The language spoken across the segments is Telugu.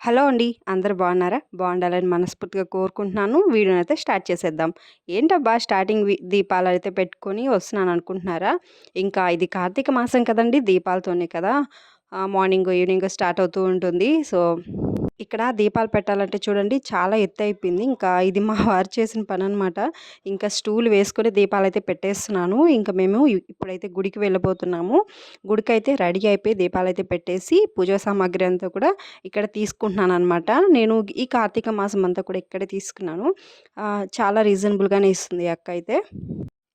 హలో అండి. అందరు బాగున్నారా? బాగుండాలని మనస్ఫూర్తిగా కోరుకుంటున్నాను. వీడియోని అయితే స్టార్ట్ చేసేద్దాం. ఏంటబ్బా స్టార్టింగ్ దీపాలు అయితే పెట్టుకొని వస్తున్నాను అనుకుంటున్నారా? ఇంకా ఇది కార్తీక మాసం కదండి దీపాలతోనే కదా మార్నింగ్ ఈవినింగ్ స్టార్ట్ అవుతూ ఉంటుంది. సో ఇక్కడ దీపాలు పెట్టాలంటే చూడండి చాలా ఎత్తు అయిపోయింది ఇంకా ఇది మా వారు చేసిన పని అనమాట ఇంకా స్టూల్ వేసుకొని దీపాలు అయితే పెట్టేస్తున్నాను. ఇంకా మేము ఇప్పుడైతే గుడికి వెళ్ళబోతున్నాము. గుడికి అయితే రెడీ అయిపోయి దీపాలు అయితే పెట్టేసి పూజా సామాగ్రి అంతా కూడా ఇక్కడ తీసుకుంటున్నాను అనమాట నేను ఈ కార్తీక మాసం అంతా కూడా ఇక్కడే తీసుకున్నాను. చాలా రీజనబుల్గానే ఇస్తుంది అక్క అయితే.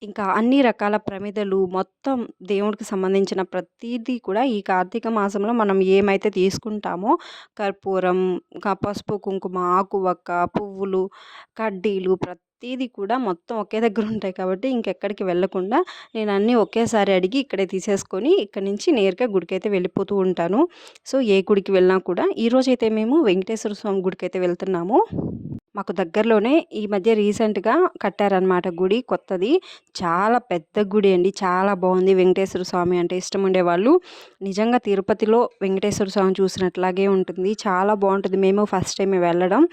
ఇంకా అన్ని రకాల ప్రమిదలు మొత్తం దేవుడికి సంబంధించిన ప్రతిదీ కూడా ఈ కార్తీక మాసంలో మనం ఏమైతే తీసుకుంటామో కర్పూరం పసుపు కుంకుమ ఆకువక్క పువ్వులు కడ్డీలు ప్రతిదీ కూడా మొత్తం ఒకే దగ్గర ఉంటాయి కాబట్టి ఇంకెక్కడికి వెళ్ళకుండా నేను అన్నీ ఒకేసారి అడిగి ఇక్కడే తీసేసుకొని ఇక్కడ నుంచి నేరుగా గుడికైతే వెళ్ళిపోతూ ఉంటాను. సో ఏ గుడికి వెళ్ళినా కూడా ఈరోజైతే మేము వెంకటేశ్వర స్వామి గుడికైతే వెళ్తున్నాము. మాకు దగ్గరలోనే ఈ మధ్య రీసెంట్గా కట్టారనమాట గుడి కొత్తది. చాలా పెద్ద గుడి అండి. చాలా బాగుంది. వెంకటేశ్వర స్వామి అంటే ఇష్టం ఉండేవాళ్ళు నిజంగా తిరుపతిలో వెంకటేశ్వర స్వామి చూసినట్లాగే ఉంటుంది. చాలా బాగుంటుంది. మేము ఫస్ట్ టైం వెళ్ళడం.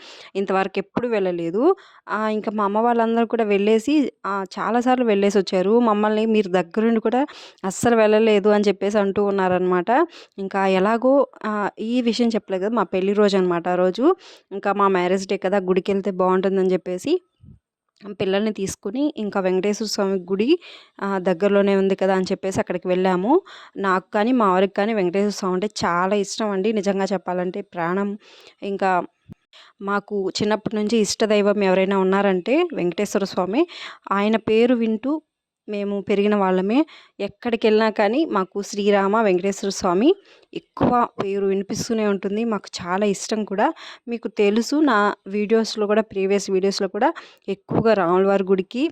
ఇంతవరకు ఎప్పుడు వెళ్ళలేదు. ఇంకా మా అమ్మ వాళ్ళందరూ కూడా వెళ్ళేసి చాలాసార్లు వెళ్ళేసి వచ్చారు. మమ్మల్ని మీరు దగ్గరుండి కూడా అస్సలు వెళ్ళలేదు అని చెప్పేసి అంటూ ఉన్నారనమాట ఇంకా ఎలాగో ఈ విషయం చెప్పలేదు కదా మా పెళ్ళి రోజు అనమాట ఆ రోజు. ఇంకా మా మ్యారేజ్ డే కదా గుడికి వెళ్తే బాగుంటుందని చెప్పేసి పిల్లల్ని తీసుకుని ఇంకా వెంకటేశ్వర స్వామి గుడి దగ్గరలోనే ఉంది కదా అని చెప్పేసి అక్కడికి వెళ్ళాము. నాకు కానీ మా వారికి కానీ వెంకటేశ్వర స్వామి అంటే చాలా ఇష్టం అండి. నిజంగా చెప్పాలంటే ప్రాణం. ఇంకా మాకు చిన్నప్పటి నుంచి ఇష్టదైవం ఎవరైనా ఉన్నారంటే వెంకటేశ్వర స్వామి. ఆయన పేరు వింటూ మేము పెరిగిన వాళ్ళమే. ఎక్కడికి వెళ్ళినా కానీ మాకు శ్రీరామ వెంకటేశ్వర స్వామి ఎక్కువ పేరు వినిపిస్తూనే ఉంటుంది. మాకు చాలా ఇష్టం కూడా. మీకు తెలుసు నా వీడియోస్లో కూడా ప్రీవియస్ వీడియోస్లో కూడా ఎక్కువగా రాములవారి గుడికి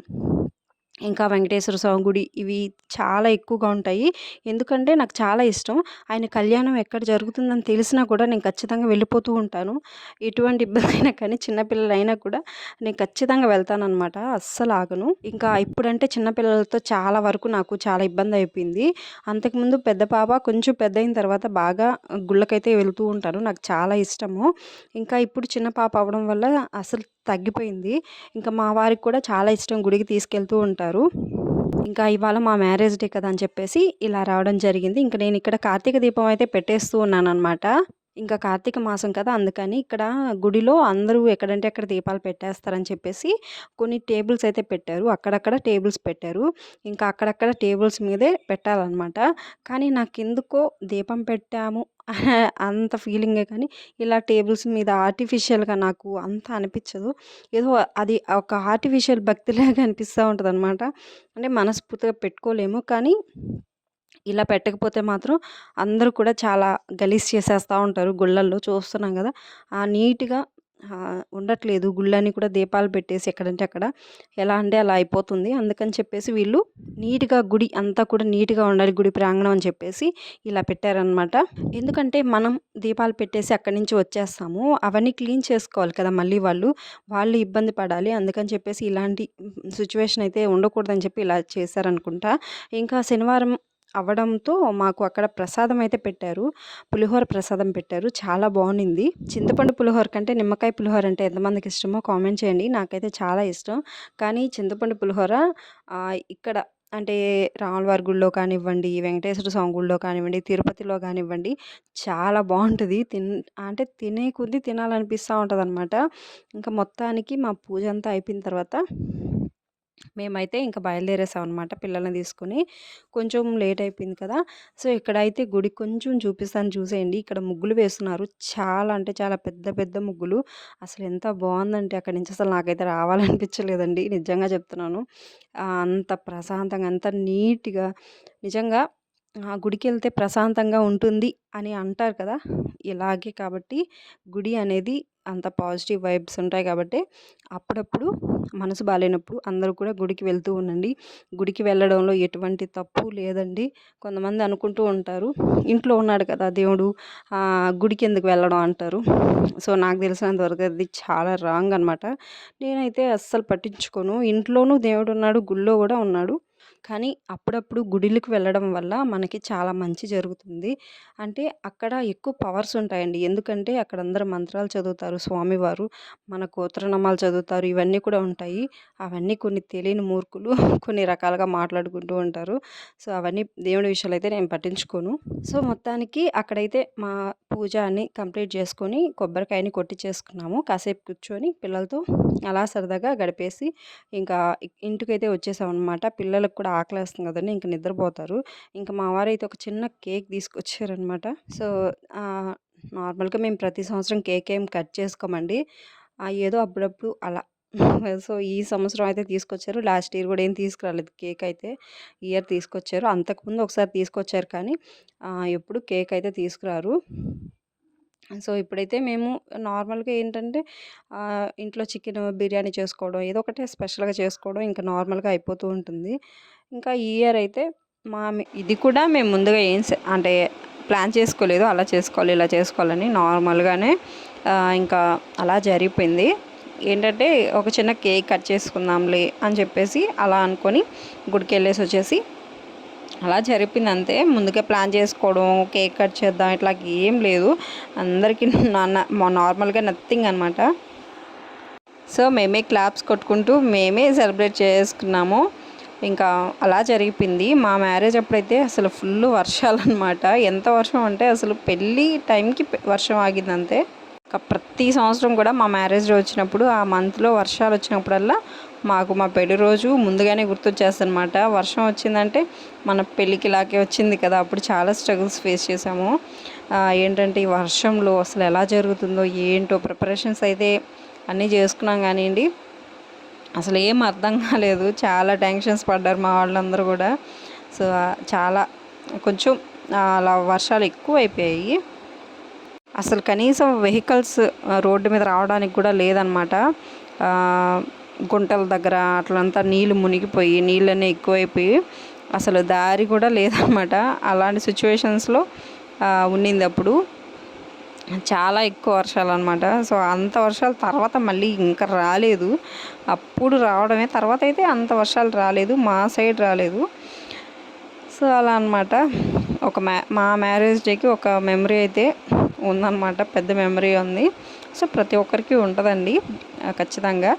ఇంకా వెంకటేశ్వర స్వామి గుడి ఇవి చాలా ఎక్కువగా ఉంటాయి. ఎందుకంటే నాకు చాలా ఇష్టం. ఆయన కళ్యాణం ఎక్కడ జరుగుతుందని తెలిసినా కూడా నేను ఖచ్చితంగా వెళ్ళిపోతూ ఉంటాను. ఎటువంటి ఇబ్బంది అయినా కానీ చిన్నపిల్లలైనా కూడా నేను ఖచ్చితంగా వెళ్తానమాట అస్సలు ఆగను. ఇంకా ఇప్పుడంటే చిన్నపిల్లలతో చాలా వరకు నాకు చాలా ఇబ్బంది అయిపోయింది. అంతకుముందు పెద్ద పాప కొంచెం పెద్ద అయిన తర్వాత బాగా గుళ్ళకైతే వెళ్తూ ఉంటాను. నాకు చాలా ఇష్టము. ఇంకా ఇప్పుడు చిన్న పాప అవడం వల్ల అసలు తగ్గిపోయింది. ఇంకా మా వారికి కూడా చాలా ఇష్టం గుడికి తీసుకెళ్తూ ఉంటారు. ఇంకా ఇవాళ మా మ్యారేజ్ డే కదా అని చెప్పేసి ఇలా రావడం జరిగింది. ఇంకా నేను ఇక్కడ కార్తీక దీపం అయితే పెట్టేస్తూ ఉన్నాను అనమాట ఇంకా కార్తీక మాసం కదా అందుకని ఇక్కడ గుడిలో అందరూ ఎక్కడంటే అక్కడ దీపాలు పెట్టేస్తారని చెప్పేసి కొన్ని టేబుల్స్ అయితే పెట్టారు. అక్కడక్కడ టేబుల్స్ పెట్టారు. ఇంకా అక్కడక్కడ టేబుల్స్ మీదే పెట్టాలన్నమాట. కానీ నాకు ఎందుకో దీపం పెట్టాము అంత ఫీలింగే కానీ ఇలా టేబుల్స్ మీద ఆర్టిఫిషియల్గా నాకు అంత అనిపించదు ఏదో అది ఒక ఆర్టిఫిషియల్ భక్తిలాగా అనిపిస్తూ ఉంటుంది అనమాట అంటే మనస్ఫూర్తిగా పెట్టుకోలేము. కానీ ఇలా పెట్టకపోతే మాత్రం అందరూ కూడా చాలా గలీజ్ చేసేస్తూ ఉంటారు గుళ్ళల్లో. చూస్తున్నాం కదా ఆ నీట్గా ఉండట్లేదు. గుళ్ళని కూడా దీపాలు పెట్టేసి ఎక్కడంటే అక్కడ. ఎలా అంటే అలా అయిపోతుంది. అందుకని చెప్పేసి వీళ్ళు నీట్గా గుడి అంతా కూడా నీట్గా ఉండాలి గుడి ప్రాంగణం అని చెప్పేసి ఇలా పెట్టారనమాట ఎందుకంటే మనం దీపాలు పెట్టేసి అక్కడి నుంచి వచ్చేస్తాము. అవన్నీ క్లీన్ చేసుకోవాలి కదా మళ్ళీ వాళ్ళు. వాళ్ళు ఇబ్బంది పడాలి. అందుకని చెప్పేసి ఇలాంటి సిచ్యువేషన్ అయితే ఉండకూడదని చెప్పి ఇలా చేశారనుకుంటా. ఇంకా శనివారం అవ్వడంతో మాకు అక్కడ ప్రసాదం అయితే పెట్టారు. పులిహోర ప్రసాదం పెట్టారు. చాలా బాగుండింది. చింతపండు పులిహోర కంటే నిమ్మకాయ పులిహోర అంటే ఎంతమందికి ఇష్టమో కామెంట్ చేయండి. నాకైతే చాలా ఇష్టం. కానీ చింతపండు పులిహోర ఇక్కడ అంటే రాములవారి గుడిలో కానివ్వండి వెంకటేశ్వర స్వామి గుడిలో కానివ్వండి తిరుపతిలో కానివ్వండి చాలా బాగుంటుంది. తిన్ అంటే తినే కొద్దీ తినాలనిపిస్తూ ఉంటుంది అనమాట ఇంకా మొత్తానికి మా పూజ అంతా అయిపోయిన తర్వాత మేమైతే ఇంకా బయలుదేరేసాం అనమాట పిల్లల్ని తీసుకొని. కొంచెం లేట్ అయిపోయింది కదా! సో ఇక్కడైతే గుడి కొంచెం చూపిస్తాను చూసేయండి. ఇక్కడ ముగ్గులు వేస్తున్నారు. చాలా అంటే చాలా పెద్ద పెద్ద ముగ్గులు. అసలు ఎంత బాగుందంటే అక్కడి నుంచి అసలు నాకైతే రావాలనిపించలేదండి. నిజంగా చెప్తున్నాను. అంత ప్రశాంతంగా అంత నీట్గా నిజంగా ఆ గుడికి వెళ్తే ప్రశాంతంగా ఉంటుంది అని అంటారు కదా! ఇలాగే కాబట్టి గుడి అనేది అంత పాజిటివ్ వైబ్స్ ఉంటాయి కాబట్టి అప్పుడప్పుడు మనసు బాగాలేనప్పుడు అందరూ కూడా గుడికి వెళ్తూ ఉండండి. గుడికి వెళ్ళడంలో ఎటువంటి తప్పు లేదండి. కొంతమంది అనుకుంటూ ఉంటారు ఇంట్లో ఉన్నాడు కదా దేవుడు గుడికి ఎందుకు వెళ్ళడం? అంటారు. సో నాకు తెలిసినంత వరకు అది చాలా రాంగ్ అనమాట నేనైతే అస్సలు పట్టించుకోను. ఇంట్లోనూ దేవుడు ఉన్నాడు గుళ్ళో కూడా ఉన్నాడు. కానీ అప్పుడప్పుడు గుడిలకు వెళ్ళడం వల్ల మనకి చాలా మంచి జరుగుతుంది. అంటే అక్కడ ఎక్కువ పవర్స్ ఉంటాయండి. ఎందుకంటే అక్కడ అందరు మంత్రాలు చదువుతారు స్వామివారు మన గోత్రనామాలు చదువుతారు ఇవన్నీ కూడా ఉంటాయి. అవన్నీ కొన్ని తెలియని మూర్ఖులు కొన్ని రకాలుగా మాట్లాడుకుంటూ ఉంటారు. సో అవన్నీ దేవుడి విషయాలు అయితే నేను పట్టించుకోను. సో మొత్తానికి అక్కడైతే మా పూజ అని కంప్లీట్ చేసుకొని కొబ్బరికాయని కొట్టి చేసుకున్నాము. కాసేపు కూర్చొని పిల్లలతో అలా సరదాగా గడిపేసి ఇంకా ఇంటికైతే వచ్చేసామన్నమాట. పిల్లలకు కూడా ఆకలేస్తుంది కదండి ఇంకా నిద్రపోతారు. ఇంకా మా వారైతే ఒక చిన్న కేక్ తీసుకొచ్చారనమాట సో నార్మల్గా మేము ప్రతి సంవత్సరం కేక్ ఏం కట్ చేసుకోమండి. ఏదో అప్పుడప్పుడు అలా సో ఈ సంవత్సరం అయితే తీసుకొచ్చారు. లాస్ట్ ఇయర్ కూడా ఏం తీసుకురాలేదు. కేక్ అయితే ఇయర్ తీసుకొచ్చారు. అంతకుముందు ఒకసారి తీసుకొచ్చారు కానీ ఎప్పుడు కేక్ అయితే తీసుకురారు. సో ఇప్పుడైతే మేము నార్మల్గా ఏంటంటే ఇంట్లో చికెన్ బిర్యానీ చేసుకోవడం ఏదో ఒకటి స్పెషల్గా చేసుకోవడం ఇంకా నార్మల్గా అయిపోతూ ఉంటుంది. ఇంకా ఈ ఇయర్ అయితే మా ఇది కూడా మేము ముందుగా ఏం అంటే ప్లాన్ చేసుకోలేదు. అలా చేసుకోవాలి ఇలా చేసుకోవాలని నార్మల్గానే ఇంకా అలా జరిగిపోయింది. ఏంటంటే ఒక చిన్న కేక్ కట్ చేసుకుందాంలే అని చెప్పేసి అలా అనుకొని గుడికి వెళ్ళేసి వచ్చేసి అలా జరిపింది అంతే ముందుగా ప్లాన్ చేసుకోవడం కేక్ కట్ చేద్దాం ఇట్లా ఏం లేదు. అందరికీ నార్మల్గా నథింగ్ అనమాట సో మేమే క్లాప్స్ కొట్టుకుంటూ మేమే సెలబ్రేట్ చేసుకున్నాము. ఇంకా అలా జరిగిపోయింది. మా మ్యారేజ్ అప్పుడైతే అసలు ఫుల్ వర్షాలు అనమాట ఎంత వర్షం అంటే అసలు పెళ్ళి టైంకి వర్షం ఆగింది అంతే ప్రతి సంవత్సరం కూడా మా మ్యారేజ్ డే వచ్చినప్పుడు ఆ మంత్లో వర్షాలు వచ్చినప్పుడల్లా మాకు మా పెళ్ళి రోజు ముందుగానే గుర్తొచ్చేస్తనమాట వర్షం వచ్చిందంటే మన పెళ్ళికి ఇలాగే వచ్చింది కదా అప్పుడు చాలా స్ట్రగుల్స్ ఫేస్ చేసాము ఏంటంటే ఈ వర్షంలో అసలు ఎలా జరుగుతుందో ఏంటో ప్రిపరేషన్స్ అయితే అన్నీ చేసుకున్నాం కానివ్వండి అసలు ఏం అర్థం కాలేదు. చాలా టెన్షన్స్ పడ్డారు మా వాళ్ళందరూ కూడా. సో చాలా కొంచెం అలా వర్షాలు ఎక్కువ అయిపోయాయి అసలు కనీసం వెహికల్స్ రోడ్డు మీద రావడానికి కూడా లేదనమాట గుంటల దగ్గర అట్లంతా నీళ్ళు మునిగిపోయి నీళ్ళన్నీ ఎక్కువైపోయి అసలు దారి కూడా లేదనమాట అలాంటి సిచ్యువేషన్స్లో ఉండింది అప్పుడు చాలా ఎక్కువ వర్షాలు అనమాట సో అంత వర్షాలు తర్వాత మళ్ళీ ఇంకా రాలేదు. అప్పుడు రావడమే తర్వాత అయితే అంత వర్షాలు రాలేదు మా సైడ్ రాలేదు. సో అలా అనమాట ఒక మ్యా మా మ్యారేజ్ డేకి ఒక మెమరీ అయితే ఉందన్నమాట పెద్ద మెమరీ ఉంది. సో ప్రతి ఒక్కరికి ఉంటుందండి ఖచ్చితంగా.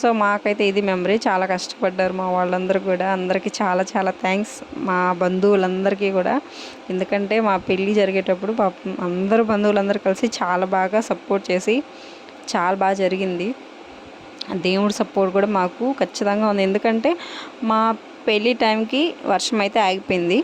సో మాకైతే ఇది మెమరీ చాలా కష్టపడ్డారు మా వాళ్ళందరూ కూడా. అందరికీ చాలా చాలా థ్యాంక్స్ మా బంధువులందరికీ కూడా. ఎందుకంటే మా పెళ్ళి జరిగేటప్పుడు పాపం అందరూ బంధువులందరూ కలిసి చాలా బాగా సపోర్ట్ చేసి చాలా బాగా జరిగింది. దేవుడి సపోర్ట్ కూడా మాకు ఖచ్చితంగా ఉంది. ఎందుకంటే మా పెళ్ళి టైంకి వర్షం అయితే ఆగిపోయింది.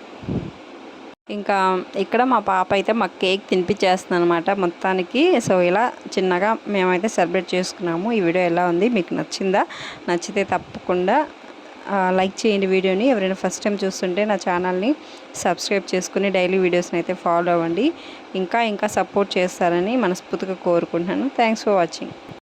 ఇంకా ఇక్కడ మా పాప అయితే మాకు కేక్ తినిపించేస్తుంది అనమాట మొత్తానికి. సో ఇలా చిన్నగా మేమైతే సెలబ్రేట్ చేసుకున్నాము. ఈ వీడియో ఎలా ఉంది? మీకు నచ్చిందా? నచ్చితే తప్పకుండా లైక్ చేయండి వీడియోని. ఎవరైనా ఫస్ట్ టైం చూస్తుంటే నా ఛానల్ని సబ్స్క్రైబ్ చేసుకుని డైలీ వీడియోస్ని అయితే ఫాలో అవ్వండి. ఇంకా ఇంకా సపోర్ట్ చేస్తారని మనస్ఫూర్తిగా కోరుకుంటున్నాను. Thanks for watching.